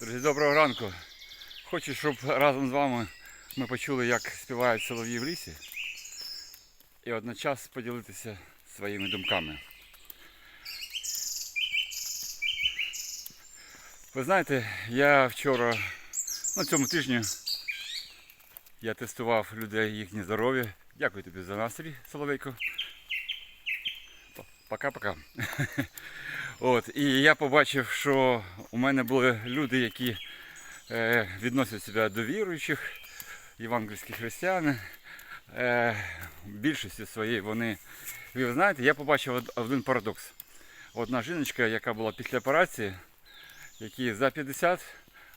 Друзі, доброго ранку. Хочу, щоб разом з вами ми почули, як співають солов'ї в лісі. І одночас поділитися своїми думками. Ви знаєте, я вчора, на цьому тижні, я тестував людей їхнє здоров'я. Дякую тобі за настрій, Соловейко. Пока-пока. От, і я побачив, що у мене були люди, які е, відносять себе до віруючих, євангельські християни. Е, більшості своєї вони. Ви знаєте, я побачив один парадокс. Одна жіночка, яка була після операції, якій за 50,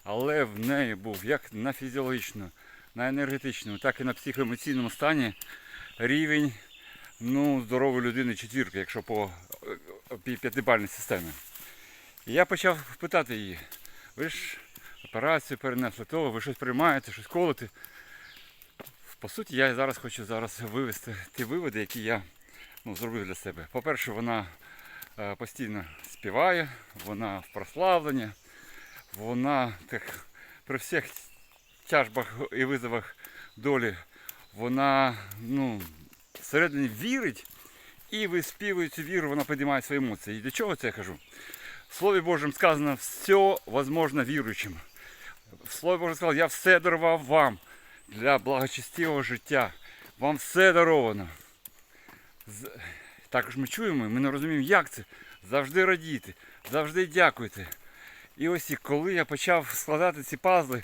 але в неї був як на фізіологічному, на енергетичному, так і на психоемоційному стані рівень ну, здорової людини четвірки, якщо по п'ятибальній системі. І я почав питати її, ви ж операцію перенесли, то ви щось приймаєте, щось колите. По суті, я зараз хочу зараз вивести ті виводи, які я ну, зробив для себе. По-перше, вона е, постійно співає, вона в прославленні, вона так, при всіх тяжбах і визовах долі, вона ну, всередині вірить і виспівує цю віру, вона піднімає свої емоції. І до чого це я кажу? В Слові Божому сказано, все возможно віруючим. В Слові Божому сказано, я все дарував вам для благочестивого життя. Вам все даровано. Також ми чуємо, ми не розуміємо, як це. Завжди радійте, завжди дякуйте. І ось і коли я почав складати ці пазли,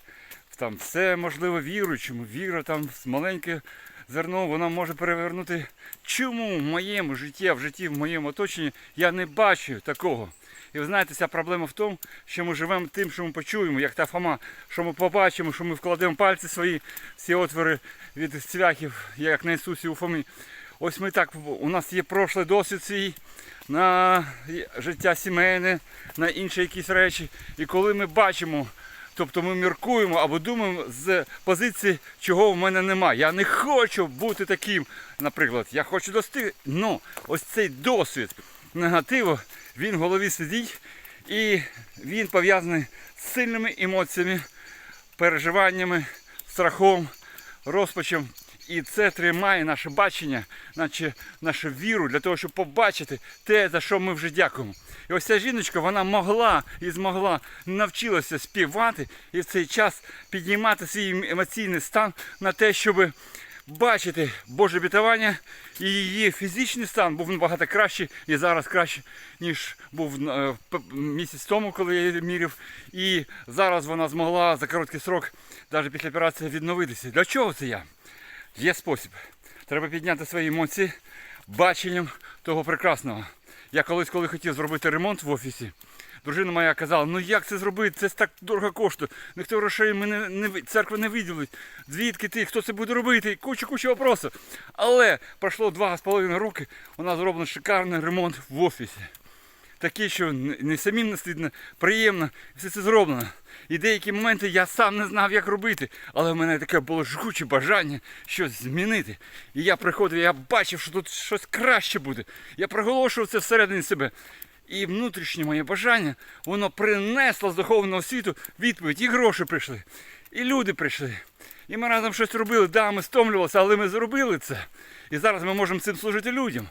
там все можливо віруючому, віра там маленьке зерно, вона може перевернути. Чому в моєму житті, в житті, в моєму оточенні я не бачу такого? І ви знаєте, ця проблема в тому, що ми живемо тим, що ми почуємо, як та Фома, що ми побачимо, що ми вкладемо пальці свої, всі отвори від цвяхів, як на Ісусі у Фомі. Ось ми так, у нас є прошлий досвід свій на життя сімейне, на інші якісь речі. І коли ми бачимо, тобто ми міркуємо або думаємо з позиції, чого в мене нема. Я не хочу бути таким, наприклад, я хочу достигти. Ну, ось цей досвід негативу, він в голові сидить і він пов'язаний з сильними емоціями, переживаннями, страхом, розпачем. І це тримає наше бачення, наче нашу віру для того, щоб побачити те, за що ми вже дякуємо. І ось ця жіночка, вона могла і змогла навчилася співати і в цей час піднімати свій емоційний стан на те, щоб бачити Боже обітування, і її фізичний стан був набагато кращий і зараз краще, ніж був е, місяць тому, коли я її міряв. І зараз вона змогла за короткий срок, навіть після операції, відновитися. Для чого це я? Є спосіб. Треба підняти свої емоції баченням того прекрасного. Я колись, коли хотів зробити ремонт в офісі, дружина моя казала, ну як це зробити? Це так дорого коштує. Ніхто грошей мене не ви- церква не виділить. Звідки ти? Хто це буде робити? І Кучу кучу вопросів. Але пройшло два з половиною роки, у нас зроблено шикарний ремонт в офісі. Такий, що не самим не стидно, приємно, все це зроблено. І деякі моменти я сам не знав, як робити, але в мене таке було жгуче бажання щось змінити. І я приходив, я бачив, що тут щось краще буде. Я проголошував це всередині себе. І внутрішнє моє бажання, воно принесло з духовного світу відповідь. І гроші прийшли, і люди прийшли. І ми разом щось робили. Да, ми стомлювалися, але ми зробили це. І зараз ми можемо цим служити людям.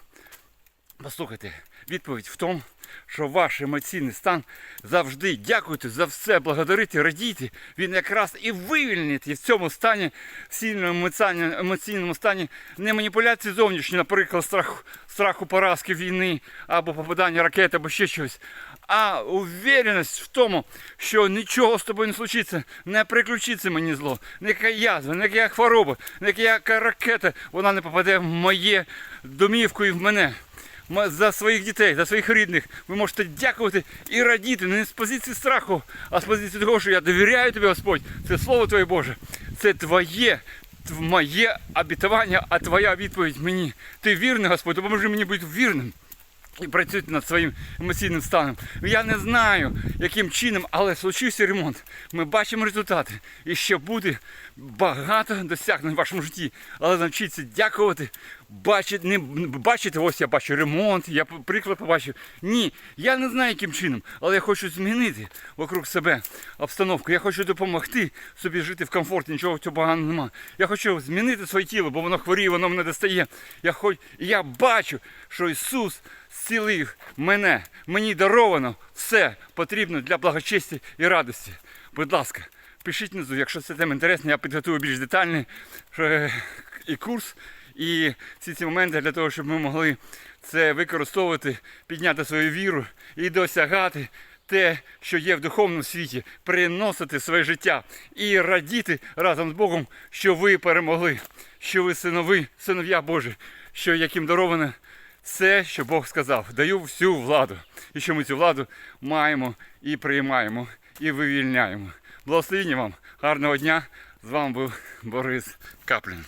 Послухайте, відповідь в тому, що ваш емоційний стан завжди дякуйте за все, благодарите, радійте. Він якраз і вивільнить і в цьому стані, в сильному емоційному стані, не маніпуляції зовнішні, наприклад, страху, страху поразки війни або попадання ракет, або ще щось. А увереність в тому, що нічого з тобою не случиться, не приключиться мені зло, ніяка язва, ніяка хвороба, ніяка ракета, вона не попаде в моє домівку і в мене. За своїх дітей, за своїх рідних. Ви можете дякувати і радіти не з позиції страху, а з позиції того, що я довіряю тобі, Господь. Це слово Твоє Боже. Це твоє, моє обітування, а твоя відповідь мені. Ти вірний, Господь, допоможи мені бути вірним. і працюють над своїм емоційним станом. Я не знаю, яким чином, але случився ремонт. Ми бачимо результати. І ще буде багато досягнень в вашому житті. Але навчіться дякувати, бачити, не бачити, ось я бачу ремонт, я приклад побачив. Ні, я не знаю, яким чином, але я хочу змінити вокруг себе обстановку. Я хочу допомогти собі жити в комфорті, нічого цього поганого немає. Я хочу змінити своє тіло, бо воно хворіє, воно мене достає. Я хоч, я бачу, що Ісус зцілив мене. Мені даровано все потрібно для благочесті і радості. Будь ласка, пишіть внизу, якщо це тема інтересна, я підготую більш детальний е, і курс, і всі ці моменти для того, щоб ми могли це використовувати, підняти свою віру і досягати те, що є в духовному світі, приносити своє життя і радіти разом з Богом, що ви перемогли, що ви синови, синов'я Божі, що яким дароване все, що Бог сказав. Даю всю владу. І що ми цю владу маємо і приймаємо, і вивільняємо. Благословіння вам, гарного дня. З вами був Борис Каплін.